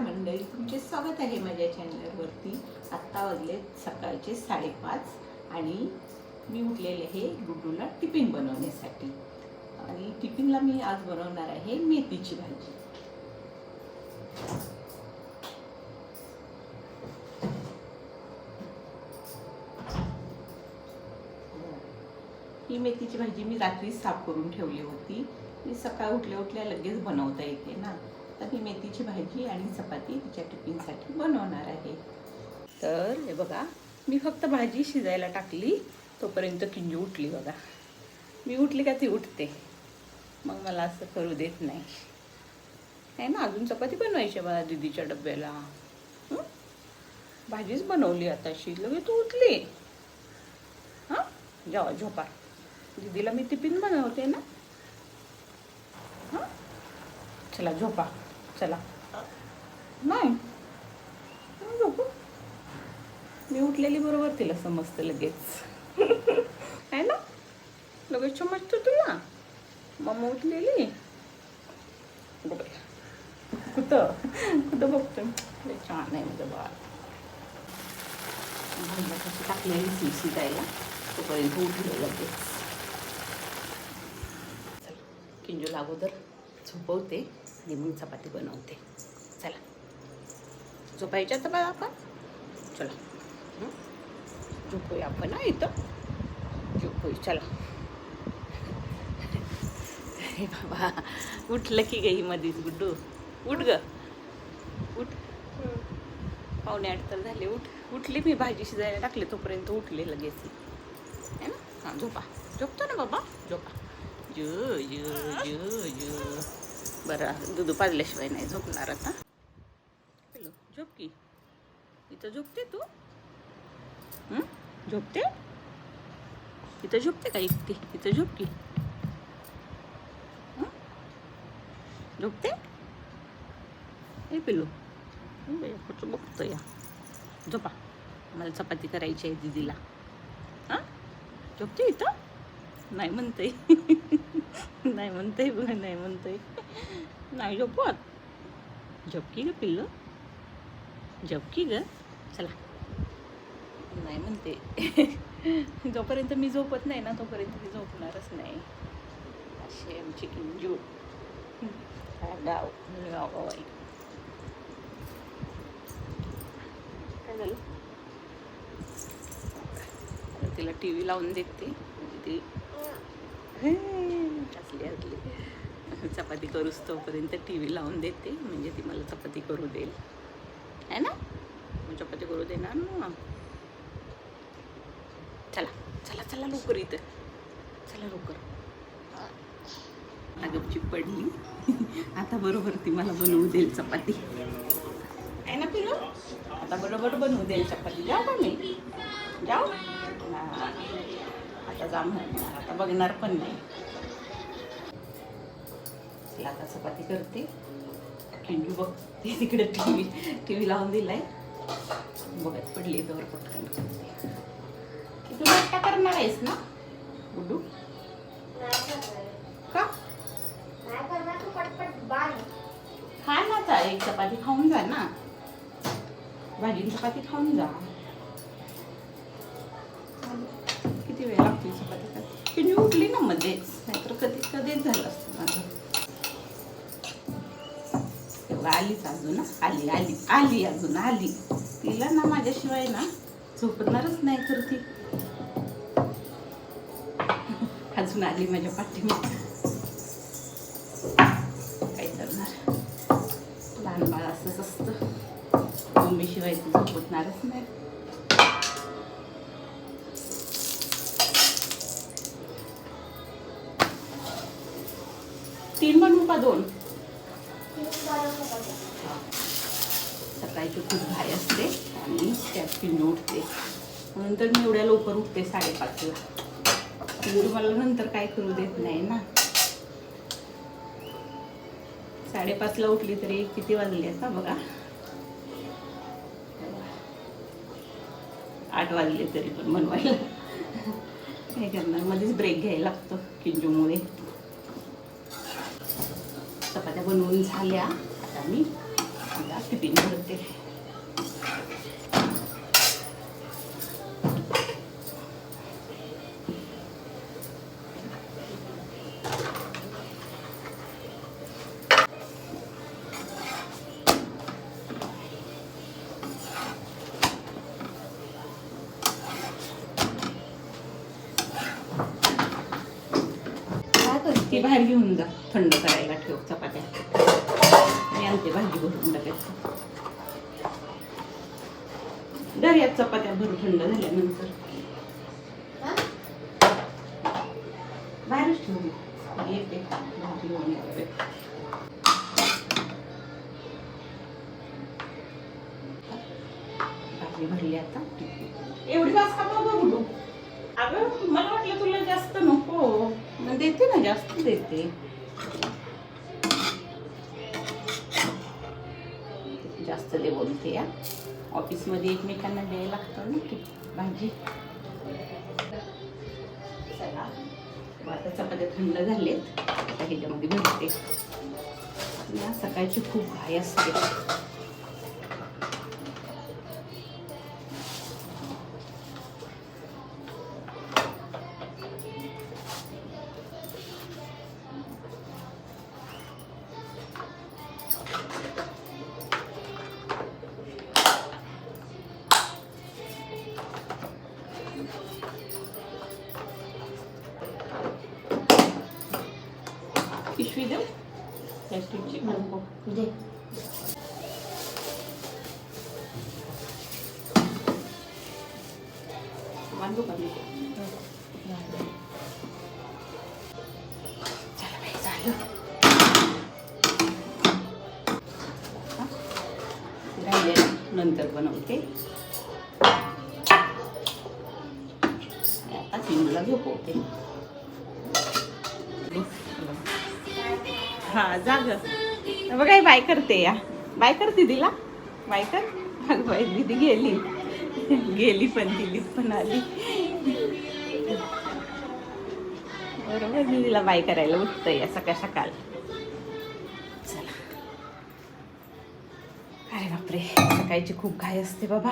मंडळी तुमचे स्वागत आहे माझ्या चॅनलवरती आत्ता वाजले सकाळचे साडेपाच आणि मी उठलेले हे गुड्डूला टिफिन बनवण्यासाठी. आणि टिफिनला मी आज बनवणार आहे मेथीची भाजी. ही मेथीची भाजी मी रात्री साफ करून ठेवली होती. मी सकाळ उठल्या उठल्या लगेच बनवता येते ना. तर ही मेथीची भाजी आणि चपाती तिच्या टिफिनसाठी बनवणार आहे. तर हे बघा मी फक्त भाजी शिजायला टाकली तोपर्यंत किंजी उठली बघा. मी उठली का ती उठते. मग मला असं करू देत नाही. नाही ना अजून चपाती बनवायची बघा दीदीच्या डब्याला. भाजीच बनवली आता लगेच तू उठली. हां? जेव्हा झोपा. दीदीला मी टिफिन बनवते ना. हां? चला झोपा. चला. नाही. मी उठलेली बरोबर तिला समजतं लगेच. आहे ना? लगेच समजतो तुला. मम्मा उठलेली. कुठं? कुठं बघतो छान आहे माझं बाळ. कशी टाकलेली सी शिजायला. तोपर्यंत उठले लगेच. चला किंजूला अगोदर झोपवते. आणि चपाती बनवते. चला. झोपायच्या तर आपण. चला. झोपूया आपण ना इथं. झोपूया. चला. अरे बाबा उठलं की गई मधीच गुड्डू. उठ ग. उठ. पावणे आठ तर झाले. उठ. उठली मी भाजी शिजायला टाकले तोपर्यंत उठले लगेच. है ना? हां झोपा. झोपतो ना बाबा? झोपा. ज जो बरं दूध पाजल्याशिवाय नाही झोपणार आता. हॅलो झोप की? इथं झोपते तू? झोपते? इथं झोपते का एकटी? इथं झोप की? झोपते? हे पिल्लू कुठं बघतो या. झोपा. मला चपाती करायची आहे दीदीला. हां? झोपते इथं? नाही म्हणते नाही म्हणते बघ नाही म्हणते नाही झोपत झोपकी ग पिल्लू. झोपकी ग. चला. नाही म्हणते. जोपर्यंत मी झोपत नाही ना तोपर्यंत ती झोपणारच नाही. अशी आमची किंजू गाव गाव काय झालं? तिला टी व्ही लावून देते. म्हणजे ती असली असली चपाती करूच तोपर्यंत टी व्ही लावून देते म्हणजे ती मला चपाती करू देईल. आहे ना? मग चपाती करू देणार ना चला चला चला लवकर इथं. चला लवकर. गपची पडली. आता बरोबर ती मला बनवू देईल चपाती. आहे ना पिलो? आता बरोबर बनवू देईल चपाती. जाऊ का मी? जाऊ? आता जा म्हणणार आता बघणार पण नाही. चला आता चपाती करते. किंडू बघ. ते तिकडे टी व्ही टी व्ही लावून दिलाय. बघत पडली तर पटकन तू नाश्ता करणार आहेस ना गुड्डू? का? खा ना आता एक चपाती खाऊन जा ना. भाजी चपाती खाऊन जा. किती वेळ लागतील चपाती खायला? की उठली ना मध्येच. नाहीतर कधी कधीच झालं असतं माझं. आली आलीच अजून आली आली आली अजून आली. तिला ना माझ्याशिवाय ना झोपणारच नाही तर ती. अजून आली माझ्या पाठीमध्ये काय करणार? लहान बाळ असंच असतं मम्मीशिवाय ती झोपणारच नाही. तीन बनवू का दोन? सकाळची खूप घाई असते. आणि त्यात उठते म्हणून तर मी एवढ्या लवकर उठते साडेपाचला पिंडू म्हणजे मला नंतर काय करू देत नाही ना. साडेपाचला उठली तरी किती वाजले आता बघा. आठ वाजले तरी पण बनवायला. काय करणार? मध्येच ब्रेक घ्यायला लागतो किंजूमुळे. चपात्या बनवून झाल्या. आता मी मला टिफिन भरते ती बाहेर घेऊन जा. थंड करायला ठेव चपात्या. मी आणते भाजी भरून डब्यात दर्यात चपात्या भरून थंड झाल्यानंतर. बाहेरच ठेवू मी येते भाजी भरली आता. एवढी वास का बुडू अगं मला वाटलं तुला जास्त नको. देते ना जास्त देते. जास्त दे बोलते या ऑफिसमध्ये एकमेकांना द्यायला लागतं ना की भाजी. चला आता चपात्या थंड झालेत. आता ह्याच्यामध्ये भरते. या सकाळची खूप घाई असते. पिशवी देऊ. प्लॅस्टिकची नको दे. बांधू का मी? नंतर बनवते. आता सिंधूला झोपवते. हा जाग बघा बाय करते या? बाय कर दिदीला. बाय कर. अगं बाय दिदी गेली. गेली पण दिली पण आली. बरोबर दिदीला बाय करायला उठतं या सकाळ सकाळ. चला. अरे बापरे सकाळची खूप घाई असते बाबा.